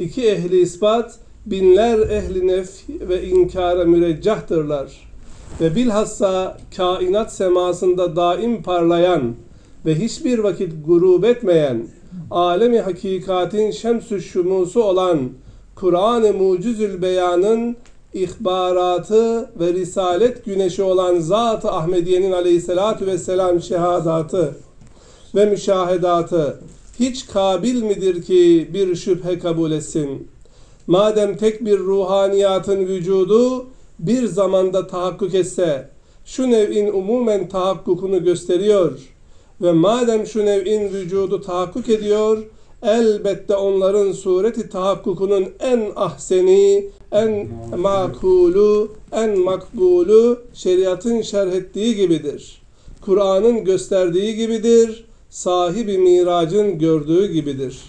İki ehli ispat binler ehli nef ve inkara müreccahtırlar. Ve bilhassa kainat semasında daim parlayan ve hiçbir vakit gurub etmeyen, alemi hakikatin şemsü şumusu olan Kur'an-ı Mucizül Beyan'ın ihbaratı ve risalet güneşi olan Zat-ı Ahmediye'nin aleyhissalatu vesselam şehadatı ve müşahedatı hiç kabil midir ki bir şüphe kabul etsin? Madem tek bir ruhaniyatın vücudu bir zamanda tahakkuk etse, şu nev'in umumen tahakkukunu gösteriyor ve madem şu nev'in vücudu tahakkuk ediyor, elbette onların sureti tahakkukunun en ahseni, en makulu, en makbulu şeriatın şerh ettiği gibidir. Kur'an'ın gösterdiği gibidir, sahibi miracın gördüğü gibidir.